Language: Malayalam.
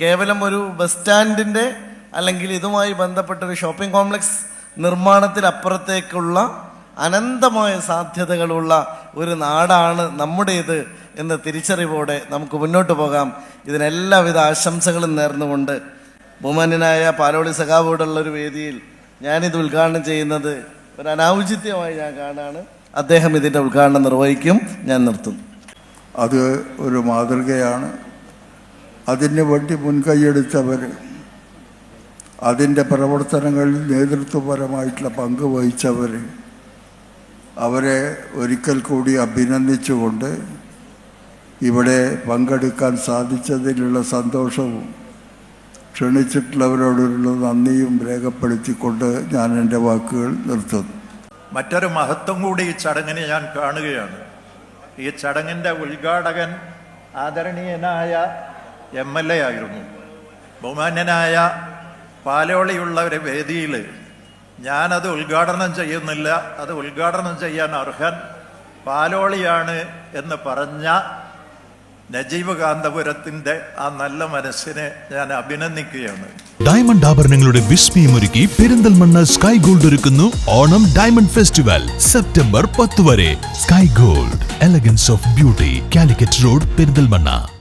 കേവലം ഒരു ബസ് സ്റ്റാൻഡിന്റെ അല്ലെങ്കിൽ ഇതുമായി ബന്ധപ്പെട്ട ഒരു ഷോപ്പിംഗ് കോംപ്ലക്സ് നിർമ്മാണത്തിനപ്പുറത്തേക്കുള്ള അനന്തമായ സാധ്യതകളുള്ള ഒരു നാടാണ് നമ്മുടേത് എന്ന തിരിച്ചറിവോടെ നമുക്ക് മുന്നോട്ട് പോകാം. ഇതിനെല്ലാവിധ ആശംസകളും നേർന്നുകൊണ്ട് ബഹുമാന്യനായ പാലോളി സഖാവോടുള്ള ഒരു വേദിയിൽ ഞാനിത് ഉദ്ഘാടനം ചെയ്യുന്നത് ഒരു അനൗചിത്യമായി ഞാൻ കാണാണ്. അദ്ദേഹം ഇതിന്റെ ഉദ്ഘാടനം നിർവഹിക്കും. ഞാൻ നിർത്തുന്നു. അത് ഒരു മാതൃകയാണ്. അതിന് വേണ്ടി മുൻകൈയെടുത്തവർ അതിന്റെ പ്രവർത്തനങ്ങളിൽ നേതൃത്വപരമായിട്ടുള്ള പങ്ക് വഹിച്ചവർ അവരെ ഒരിക്കൽ കൂടി അഭിനന്ദിച്ചുകൊണ്ട് ഇവിടെ പങ്കെടുക്കാൻ സാധിച്ചതിലുള്ള സന്തോഷവും ക്ഷണിച്ചിട്ടുള്ളവരോടുള്ള നന്ദിയും രേഖപ്പെടുത്തിക്കൊണ്ട് ഞാൻ എന്റെ വാക്കുകൾ നിർത്തുന്നു. മറ്റൊരു മഹത്വം കൂടി ഈ ചടങ്ങിനെ ഞാൻ കാണുകയാണ്. ഈ ചടങ്ങിന്റെ ഉദ്ഘാടകൻ ആദരണീയനായ എം എൽ എ ആയിരുന്നു. ബഹുമാന്യനായ പാലോളിയുള്ള ഒരു വേദിയിൽ ഞാനത് ഉദ്ഘാടനം ചെയ്യുന്നില്ല. അത് ഉദ്ഘാടനം ചെയ്യാൻ അർഹൻ പാലോളിയാണ് എന്ന് പറഞ്ഞ നജീബ് കാന്തപുരത്തിന്റെ ആ നല്ല മനസ്സിനെ ഞാൻ അഭിനന്ദിക്കുകയാണ്. ഡയമണ്ട് ആഭരണങ്ങളുടെ വിസ്മയമൊരുക്കി പെരിന്തൽമണ്ണ സ്കൈ ഗോൾഡ് ഒരുക്കുന്നു ഓണം ഡയമണ്ട് ഫെസ്റ്റിവൽ സെപ്റ്റംബർ പത്ത് വരെ. Sky gold elegance of beauty Calicut road Perinthalmanna.